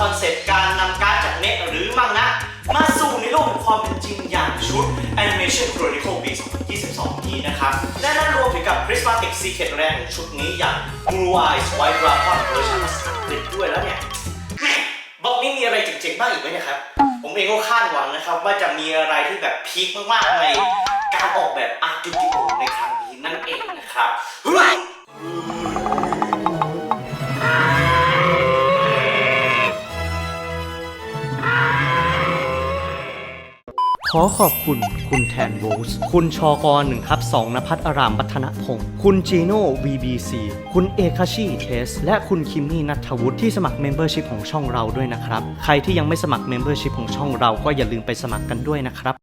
คอนเซปต์การนำการ์ดจากเน็ตหรือมังงะมาสู่ในโลกแห่งความเป็นจริงอย่างชุด Animation Chronicle ปี 2022 นี้นะครับ และนั่นรวมถึงกับ Prismatic Secret แรกของชุดนี้อย่าง Blue Eyes White Dragon เวอร์ชันภาษาอังกฤษด้วยแล้วเนี่ยบล็อกนี้มีอะไรเจ๋งๆบ้างอีกไหมครับ ผมเองก็คาดหวังนะครับ ว่าจะมีอะไรที่แบบพีคมากๆในการออกแบบอาร์ตยูดิโอในครั้งนี้นั่นเองนะครับ ขอขอบคุณ คุณแทนโรสคุณชอกรหนึ่งทับสองนภัทรอารามบัฒนพงศ์คุณจีโน่ VBC คุณเอคาชิเทส และคุณคิมมี่นัทวุฒิที่สมัครเมมเบอร์ชิพของช่องเราด้วยนะครับ ใครที่ยังไม่สมัครเมมเบอร์ชิพของช่องเราก็อย่าลืมไปสมัครกันด้วยนะครับ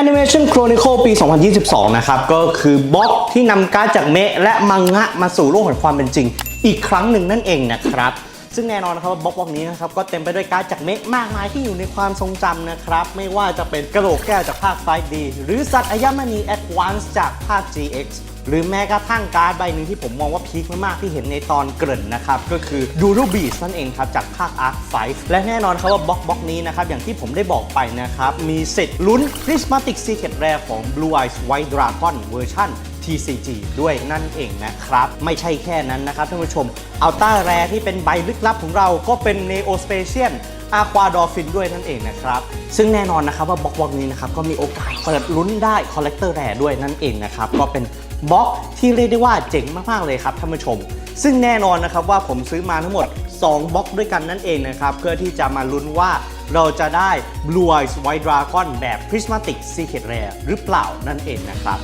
Animation Chronicle ปี 2022 นะครับ ก็คือบล็อกที่นำการ์ดจากเมะและมังงะมาสู่โลกแห่งความเป็นจริง อีกครั้งหนึ่งนั่นเองนะครับ ซึ่งแน่นอนนะครับว่าบล็อกบล็อกนี้นะครับก็เต็มไปด้วยการ์ดจากเมะมากมายที่อยู่ในความทรงจำนะครับ ไม่ว่าจะเป็นกระโหลกแก้วจากภาค 5D หรือสัตว์อยมณี Advance จากภาค GX หรือแม้กระทั่งการ์ดใบหนึ่งที่ผมมองว่าพีคมากๆที่เห็นในตอนเกริ่นนะครับ ก็คือ Doodle Beast นั่นเองครับ จากภาค Arc 5และแน่นอนครับว่าบล็อกบล็อกนี้นะครับ อย่างที่ผมได้บอกไปนะครับ มีสิทธิ์ลุ้น Prismatic Secret Rare ของ Blue Eyes White Dragon เวอร์ชัน TCG ด้วยนั่นเองนะครับ ไม่ใช่แค่นั้นนะครับท่านผู้ชมอัลต้าแรที่เป็นใบลึกลับของเราก็เป็น Neo Spacian อาควาดอฟินด้วยนั่นเองนะครับ ซึ่งแน่นอนนะครับว่าบล็อกบล็อกนี้นะครับก็มีโอกาสเปิดลุ้นได้คอลเลกเตอร์แรด้วยนั่นเองนะครับก็เป็นบล็อกที่เรียกได้ว่าเจ๋งมาก ๆ เลยครับท่านผู้ชม ซึ่งแน่นอนนะครับว่าผมซื้อมาทั้งหมด 2บล็อกด้วยกันนั่นเองนะครับ เพื่อที่จะมาลุ้นว่าเราจะได้ Blue Eyes White Dragon แบบ Prismatic Secret Rare หรือเปล่านั่นเองนะครับ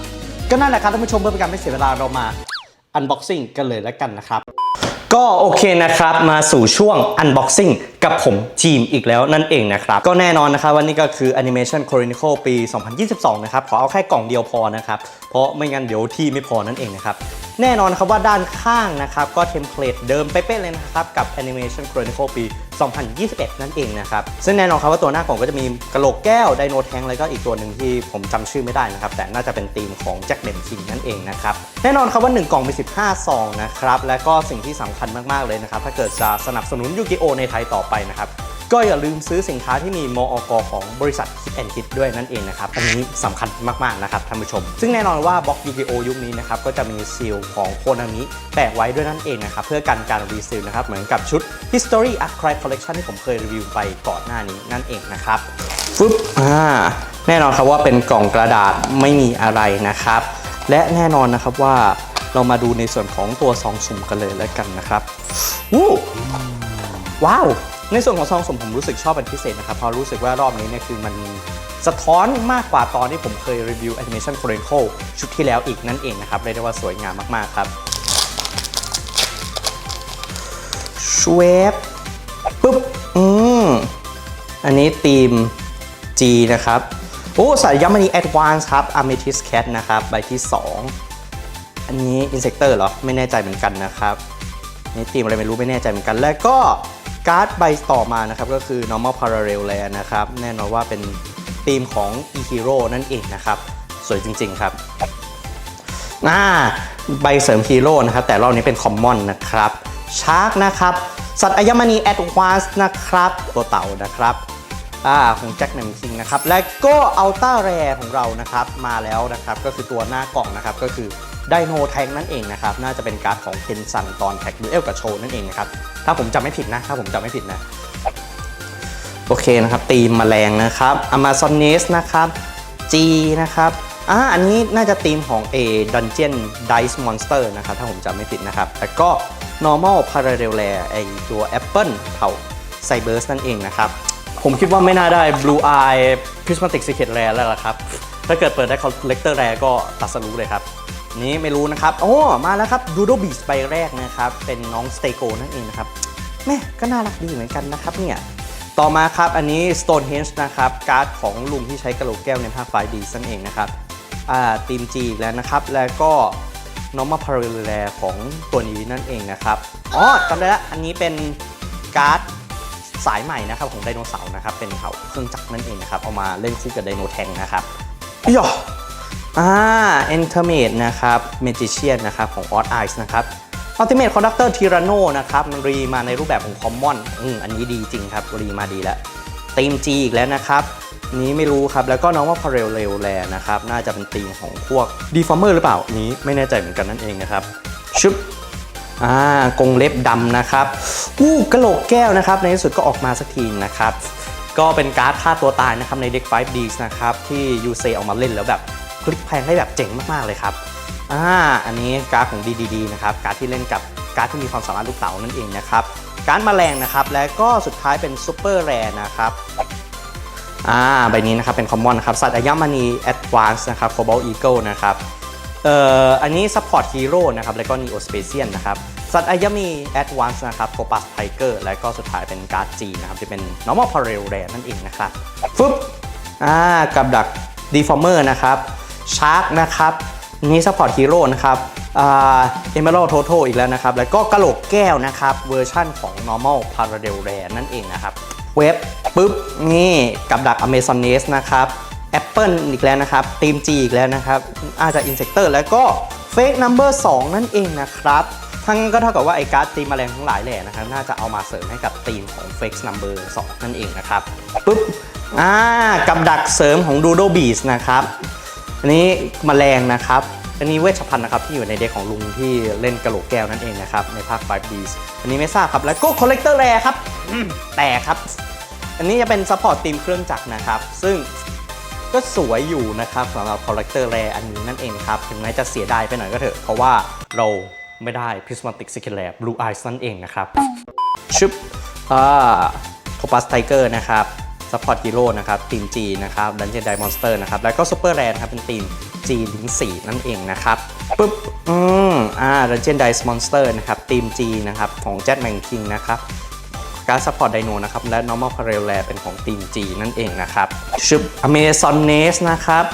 ก็นั่นแหละครับท่านผู้ชมเพื่อเป็นการไม่เสียเวลาเรามา Unboxing กันเลยแล้วกันนะครับ ก็โอเคนะครับมาสู่ช่วง Unboxing กับผมจีมอีกแล้วนั่นเองนะครับ ก็แน่นอนนะครับวันนี้ก็คือ Animation Chronicle ปี 2022 นะครับ ขอเอาแค่กล่องเดียวพอนะครับ เพราะไม่งั้นเดี๋ยวที่ไม่พอนั่นเองนะครับ แน่นอนครับว่าด้านข้างนะครับก็เทมเพลตเดิมเป๊ะเลยนะครับกับ Animation Chronicle ปี 2021 นั่นเองนะครับ ซึ่งแน่นอนครับว่าตัวหน้ากล่องก็จะมีกระโหลกแก้วไดโนแทงแล้วก็อีกตัวหนึ่งที่ผมจำชื่อไม่ได้นะครับ แต่น่าจะเป็นธีมของแจ็คเดมคิงนั่นเองนะครับ แน่นอนครับว่า 1 กล่องมี 15 ซองนะครับและก็สิ่งที่สำคัญมากๆเลยนะครับถ้าเกิดจะสนับสนุนยูกิโอในไทยต่อไปนะครับ ก็อย่าลืมซื้อสินค้าที่มีมอกของบริษัทคิดแอนคิดด้วยนั่นเองนะครับ อันนี้สำคัญมากๆนะครับท่านผู้ชม ซึ่งแน่นอนว่าบล็อกยูกิโอยุคนี้นะครับก็จะมีซีลของโคนามิแปะไว้ด้วยนั่นเองนะครับเพื่อกันการรีซีลนะครับเหมือนกับชุด History Archive Collection ที่ผมเคยรีวิวไปก่อนหน้านี้นั่นเองนะครับฟึบอ่าแน่นอนครับว่าเป็นกล่องกระดาษไม่มีอะไรนะครับ และแน่นอนนะครับว่าเรามาดูในส่วนของตัวซองสุ่มกันเลยแล้วกันนะครับวู้ว้าว ในส่วนของซองสมผมรู้สึกชอบเป็นพิเศษนะครับเพราะรู้สึกว่ารอบนี้เนี่ยคือมันสะท้อนมากกว่าตอนที่ผมเคยรีวิว Animation Chronicle ชุดที่แล้วอีกนั่นเองนะครับเรียกได้ว่าสวยงามมากๆครับชเวฟปุ๊บอืมอันนี้ทีม G นะครับ โอ้สายยัมมานี Advance ครับ Amethyst Cat นะครับ ใบที่ 2 อันนี้ Insector เหรอ ไม่แน่ใจเหมือนกันนะครับนี่ทีมอะไรไม่รู้ไม่แน่ใจเหมือนกัน แล้วก็ การ์ดใบต่อมานะครับก็คือ normal parallel land นะครับแน่นอนว่าเป็นทีมของ e hero นั่นเองนะครับ สวยจริงๆครับอ่าใบเสริมฮีโร่นะครับ แต่รอบนี้เป็นคอมมอนนะครับชาร์กนะครับ สัตว์อัญมณีแอดวานซ์นะครับ ตัวเต่านะครับอ่าของแจ็คแนมคิงนะครับ และก็อัลต้าแรของเรานะครับ มาแล้วนะครับ ก็คือตัวหน้ากล่องนะครับ ก็คือ ไดโนแทงนั่นเองนะครับ น่าจะเป็นการ์ดของเคนซันตอนแท็กดูเอลกับโชนั่นเองนะครับ ถ้าผมจำไม่ผิดนะ ถ้าผมจำไม่ผิดนะ โอเคนะครับ ตีมแมลงนะครับ Amazon Nest นะครับ G นะครับอ่าอันนี้น่าจะตีมของ A Dungeon Dice Monster นะครับ ถ้าผมจำไม่ผิดนะครับ แต่ก็ Normal Parallel Rare ไอตัว Apple เผ่า Cybers นั่นเองนะครับ ผมคิดว่าไม่น่าได้ Blue Eye Prismatic Secret Rare แล้วล่ะครับ ถ้าเกิดเปิดได้ Collector Rare ก็ตัดสรู้เลยครับ นี้ไม่รู้นะครับ โอ้ มาแล้วครับ Doodle Beast ใบแรกนะครับ เป็นน้อง Stego นั่นเองนะครับแม่ก็น่ารักดีเหมือนกันนะครับเนี่ย ต่อมาครับ อันนี้ Stonehenge นะครับ การ์ดของลุงที่ใช้กระโหลกแก้วในภาคไฟดีนั่นเองนะครับ อ่าทีมจีแล้วนะครับ แล้วก็ Normal Parallel ของตัวนี้นั่นเองนะครับ อ๋อจำได้แล้วอันนี้เป็นการ์ดสายใหม่นะครับของไดโนเสาร์นะครับ เป็นเผ่าเครื่องจักรนั่นเองนะครับ เอามาเล่นคู่กับไดโนแทงนะครับอ้ย อ่า e n t e r m a t e นะครับ Magician นะครับของ Odd Eyes นะครับ Ultimate Conductor Tyranno นนะครับ มันรีมาในรูปแบบของ Common อืมอันนี้ดีจริงครับ รีมาดีแล้วตีม G อีกแล้วนะครับ นี้ไม่รู้ครับ แล้วก็น้องว่า Parallel r a i l แลนะครับ น่าจะเป็นตีมของพวก Deformer หรือเปล่า นี้ไม่แน่ใจเหมือนกันนั่นเองนะครับ ชึบอ่ากงเล็บดำนะครับอู้กระโหลกแก้วนะครับ ในที่สุดก็ออกมาสักทีนะครับ ก็เป็นการ์ดฆ่าตัวตายนะครับในเด็ก 5D นะครับ ที่ยูเซออกมาเล่นแล้วแบบ คลิกแพงได้แบบเจ๋งมาก ๆ เลยครับอ่าอันนี้การ์ดของ DDD นะครับการ์ดที่เล่นกับการ์ดที่มีความสามารถลูกเต๋านั่นเองนะครับการ์ดแมลงนะครับและก็สุดท้ายเป็นซูเปอร์แรนะครับอ่าใบนี้นะครับเป็นคอมมอนนะครับสัตว์อายมณีแอดวานซ์นะครับโคบอลอีเกิลนะครับเอ่ออันนี้ซัพพอร์ตฮีโร่นะครับแล้วก็นีโอสเปเชียนนะครับสัตว์อายมีแอดวานซ์นะครับโคปัสไทเกอร์และก็สุดท้ายเป็นการ์ดจีนะครับที่เป็น normal parallel rare นั่นเองนะครับฟึบอ่ากับดัก deformer นะครับ ชาร์กนะครับนี่ซัพพอร์ตฮีโร่นะครับเอ่า emerald total อีกแล้วนะครับ แล้วก็กระโหลกแก้วนะครับเวอร์ชั่นของ normal parallel rare นั่นเองนะครับ เว็บปุ๊บ นี่กับดัก Amazon Nest นะครับ Apple อีกแล้วนะครับทีม G อีกแล้วนะครับ อาจจะ Insector แล้วก็ Fake Number 2 นั่นเองนะครับทั้งก็เท่ากับว่าไอ้การ์ดตีมแมลงทั้งหลายแหล่นะครับ น่าจะเอามาเสริมให้กับทีมของ Fake Number 2 นั่นเองนะครับปุ๊บอ่ากับดักเสริมของ Doodle Beast นะครับ อันนี้มแมลงนะครับ อันนี้เวชภัณฑ์นะครับที่อยู่ในเด็กของลุงที่เล่นกระโหลกแก้วนั่นเองนะครับในภาค 5D อันนี้ไม่ทราบครับแล้วก็ Collector Rare ครับอืมแต่ครับ อันนี้จะเป็นซัพพอร์ตทีมเครื่องจักรนะครับ ซึ่งก็สวยอยู่นะครับสำหรับ Collector Rare อันนี้นั่นเองครับถึงแม้จะเสียดายไปหน่อยก็เถอะ เพราะว่าเราไม่ได้ Prismatic Secret Rare Blue Eyes นั่นเองนะครับชึบอ่าโทปัสไทเกอร์นะครับ ซัพพอร์ตฮีโร่นะครับทีม G นะครับดันเจียนไดมอนสเตอร์นะครับแล้วก็ซูเปอร์แรนครับเป็นทีม G ลิง4นั่นเองนะครับปึ๊บอืมอ่าดันเจียนไดมอนสเตอร์นะครับทีม G นะครับของแจ็ k แมงคิงนะครับการซัพพอร์ตไดโนนะครับและ normal parallel rare เป็นของทีม G นั่นเองนะครับชึบ Amazon n e s นะครับ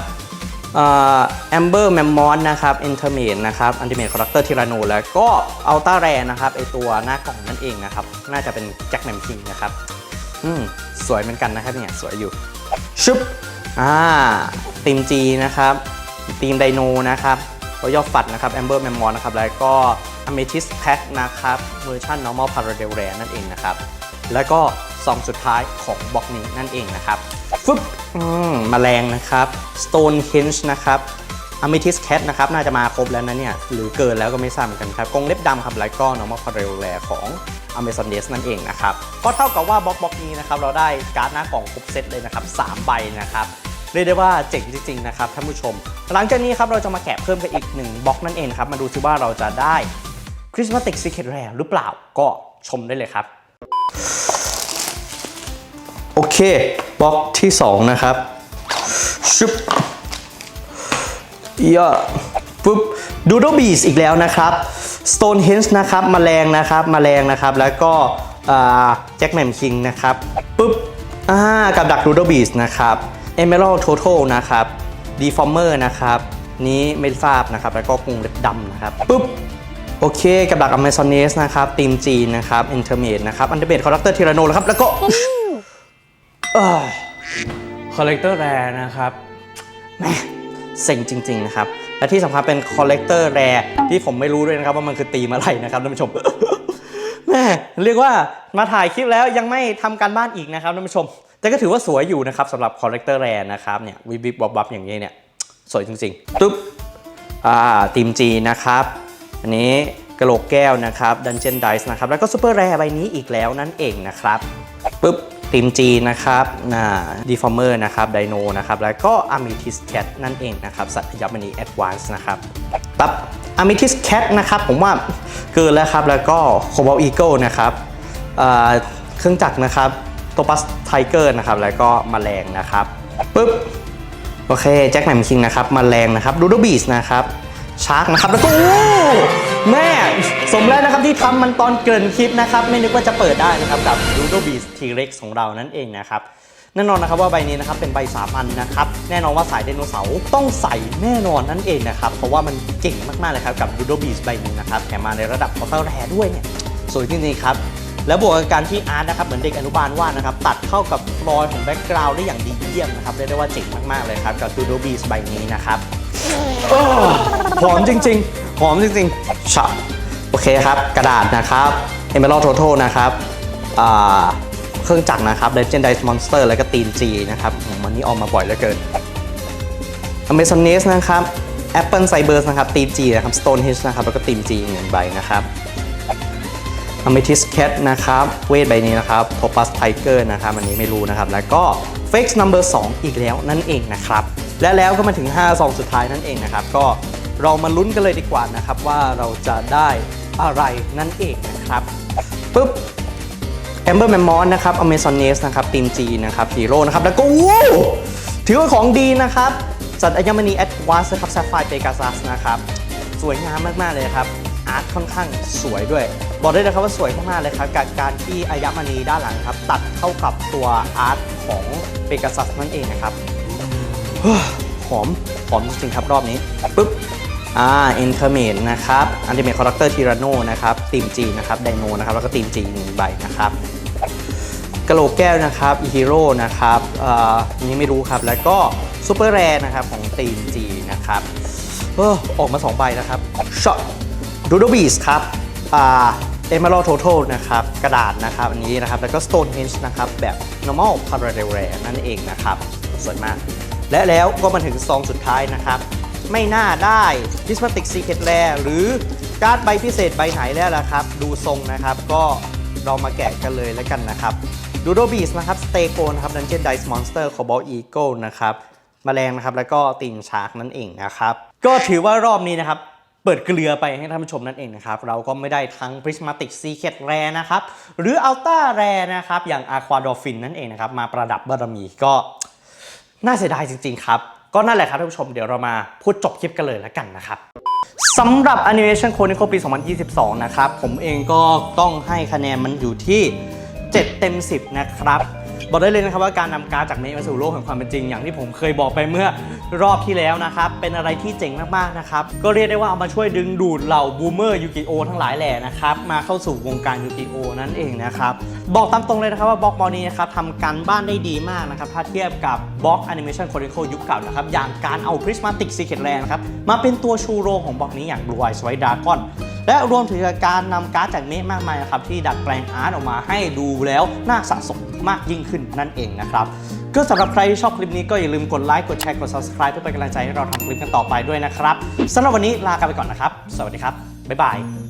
แอมเบอร์แมมมอนนะครับเอนเทอร์เมนนะครับอันติเมทคอร์รัคเตอร์ทิราโนแล้วก็อัลต้าแรนะครับไอตัวหน้ากล่องนั่นเองนะครับ น่าจะเป็นแจ็คแมมคิงนะครับ อืมสวยเหมือนกันนะครับเนี่ยสวยอยู่ชึบอ่าทีม G นะครับทีมไดโนนะครับรอยอฟัดนะครับแอมเบอร์แมมมอนนะครับแล้วก็ Amethyst Pack นะครับเวอร์ชัน normal parallel rare นั่นเองนะครับ แล้วก็ซองสุดท้ายของบล็อกนี้นั่นเองนะครับฟึบอืมแมลงนะครับ Stonehenge นะครับ Amethyst Cat นะครับน่าจะมาครบแล้วนะเนี่ยหรือเกินแล้วก็ไม่ทราบเหมือนกันครับกรงเล็บดำครับแล้วก็ normal parallel rare ของ Amazon Nest นั่นเองนะครับก็เท่ากับว่าบล็อกบล็อกนี้นะครับเราได้การ์ดหน้ากล่องครบเซตเลยนะครับ3ใบนะครับเรียกได้ว่าเจ๋งจริงๆนะครับท่านผู้ชม หลังจากนี้ครับเราจะมาแกะเพิ่มกันอีก1บล็อกนั่นเองครับมาดูซิว่าเราจะได้ Prismatic Secret Rare หรือเปล่าก็ชมได้เลยครับ โอเคบล็อกที่ 2 นะครับชุบ ย่าปุ๊บดูโดบีสอีกแล้วนะครับ Stonehenge นะครับมแมลงนะครับมแมลงนะครับ แล้วก็แจ็คแมมคิงนะครับปุ๊บอ่ากับดักดูโดบีสนะครับ Emerald Total นะครับ Deformer นะครับ นี้ไม่ทราบนะครับ แล้วก็กรุงเล็บดำนะครับปุ๊บโอเค กับดัก Amazon Nest นะครับทีมจีนนะครับ Intermate นะครับอันเดอร์เบดคอร์รัคเตอร์ทีราโนแล้วครับ แล้วก็คอลเลกเตอร์แรนะครับแหม เซ็งจริง ๆ นะครับ และที่สำคัญเป็นคอลเลกเตอร์แรที่ผมไม่รู้ด้วยนะครับ ว่ามันคือตีมอะไรนะครับท่านผู้ชมแม่เรียกว่ามาถ่ายคลิปแล้วยังไม่ทำการบ้านอีกนะครับท่านผู้ชม แต่ก็ถือว่าสวยอยู่นะครับสำหรับคอลเลกเตอร์แรนะครับเนี่ยวิบวิบวับวับอย่างนี้เนี่ยสวยจริงๆตุ๊บอ่าทีมจีนะครับ อันนี้กระโหลกแก้วนะครับดันเจียนไดส์นะครับ แล้วก็ซูเปอร์แรใบนี้อีกแล้วนั่นเองนะครับปุ๊บ ทีมจีนะครับน่าดีฟอร์เมอร์นะครับไดโนนะครับ แล้วก็อะมิทิสแคทนั่นเองนะครับ สัตว์ยับมณีแอดวานซ์นะครับปั๊บอะมิทิสแคทนะครับผมว่าเกินแล้วครับ แล้วก็โคบอลอีเกิลนะครับเครื่องจักรนะครับโตปัสไทเกอร์นะครับ แล้วก็มแมลงนะครับปุ๊บ โอเค แจ็คแหม่มคิงนะครับมาแรงนะครับดูดบีสนะครับ ชาร์กนะครับแล้วก็โอ้แม่สมแล้วนะครับที่ทำมันตอนเกินคลิปนะครับ ไม่นึกว่าจะเปิดได้นะครับ กับดูดบีสทีเร็กของเรานั่นเองนะครับแน่นอนนะครับว่าใบนี้นะครับเป็นใบสามัญนะครับแน่นอนว่าสายไดโนเสาร์ต้องใส่แน่นอนนั่นเองนะครับเพราะว่ามันเก่งมากๆเลยครับกับดูดบีสใบนี้นะครับแถมมาในระดับคอเตอร์แรด้วยเนี่ยสวยจริงๆครับแล้วบวกกับการที่อาร์ตนะครับเหมือนเด็กอนุบาลวาดนะครับตัดเข้ากับรอยของแบ็กกราวด์ได้อย่างดีเยี่ยมนะครับเรียกได้ว่าเจ๋งมากๆเลยครับกับดูโดบีสใบนี้นะครับ โอ้หอมจริง ๆ หอมจริงๆฉะโอเคครับ กระดาษนะครับ Emerald Total นะครับอ่าเครื่องจักรนะครับ Legend Dice Monster แล้วก็ตีน G นะครับอืมวันนี้ออกมาบ่อยเหลือเกิน Amazon Nest นะครับ Apple Cybers นะครับตีน G นะครับ Stonehenge นะครับ แล้วก็ตีน G อีหนึ่งใบนะครับ Amethyst Cat นะครับ เวทใบนี้นะครับ Topaz Tiger นะครับ อันนี้ไม่รู้นะครับ แล้วก็ Fix Number 2อีกแล้วนั่นเองนะครับ และแล้วก็มาถึง 5 ซองสุดท้ายนั่นเองนะครับ ก็เรามาลุ้นกันเลยดีกว่านะครับ ว่าเราจะได้อะไรนั่นเองนะครับปุ๊บ Amber m e m o n นะครับ Amazon n e s นะครับ Team G นะครับ Hero นะครับ แล้วก็ว้ถือว่าของดีนะครับสัตว์อัญมณี Advance นะครับ Sapphire Pegasus นะครับ สวยงามมาก ๆ เลยครับ อาร์ตค่อนข้างสวยด้วย บอกได้เลยครับว่าสวยมากๆเลยครับกับการที่อัญมณีด้านหลังครับ ตัดเข้ากับตัวอาร์ตของ Pegasus นั่นเองนะครับ หอม หอมจริงครับรอบนี้ปึ๊บอ่า e n t e r m a t e นะครับ Ultimate Conductor Tyranno นะครับทีม G นะครับ Dino นะครับแล้วก็ทีม G หนึ่งใบนะครับกะโหลกแก้วนะครับอีฮีโร่นะครับอ่ออันนี้ไม่รู้ครับแล้วก็ซูเปอร์แรร์นะครับของทีม G นะครับเออออกมา 2 ใบนะครับช็อตดูโดบีสครับอ่าเอเมอรัลโททนะครับกระดาษนะครับอันนี้นะครับแล้วก็ Stonehenge นะครับแบบ normal parallel rare นั่นเองนะครับสวยมาก และแล้วก็มาถึงซองสุดท้ายนะครับ ไม่น่าได้ Prismatic Secret Rare หรือการ์ดใบพิเศษใบไหนแล้วล่ะครับ ดูทรงนะครับก็เรามาแกะกันเลยแล้วกันนะครับดูโดบีสนะครับสเตโกนะครับ Dungeon Dice Monster Cobalt Eagle นะครับแมลงนะครับแล้วก็ตีนชาร์กนั่นเองนะครับ ก็ถือว่ารอบนี้นะครับเปิดเกลือไปให้ท่านผู้ชมนั่นเองนะครับ เราก็ไม่ได้ทั้ง Prismatic Secret Rare นะครับ หรือ Ultra Rare นะครับ อย่าง Aqua Dolphin นั่นเองนะครับ มาประดับบารมีก็ น่าเสียดายจริงๆครับ ก็นั่นแหละครับท่านผู้ชมเดี๋ยวเรามาพูดจบคลิปกันเลยแล้วกันนะครับสำหรับ Animation Chronicle ปี 2022 นะครับ ผมเองก็ต้องให้คะแนนมันอยู่ที่ 7 เต็ม 10 นะครับ บอกได้เลยนะครับว่าการนำการจากเมฆมาสู่โลกแห่งความเป็นจริง อย่างที่ผมเคยบอกไปเมื่อรอบที่แล้วนะครับ เป็นอะไรที่เจ๋งมากๆนะครับ ก็เรียกได้ว่าเอามาช่วยดึงดูดเหล่าบูมเมอร์ยูกิโอทั้งหลายแหล่นะครับ มาเข้าสู่วงการยูกิโอนั่นเองนะครับ บอกตามตรงเลยนะครับว่าบล็อกมอนี้นะครับทำการบ้านได้ดีมากนะครับ ถ้าเทียบกับบล็อก Animation Chronicle ยุคเก่านะครับอย่างการเอา Prismatic Secret Land นะครับมาเป็นตัวชูโรงของบล็อกนี้อย่าง Blue Eyes White Dragon และรวมถึงการนำการ์ดจากเมฆมากมายนะครับที่ดัดแปลงอาร์ตออกมาให้ดูแล้วน่าสะสมมากยิ่งขึ้นนั่นเองนะครับก็สำหรับใครที่ชอบคลิปนี้ก็อย่าลืมกดไลค์กดแชร์กด subscribe เพื่อเป็นกำลังใจให้เราทำคลิปกันต่อไปด้วยนะครับสำหรับวันนี้ลากันไปก่อนนะครับ สวัสดีครับบ๊ายบาย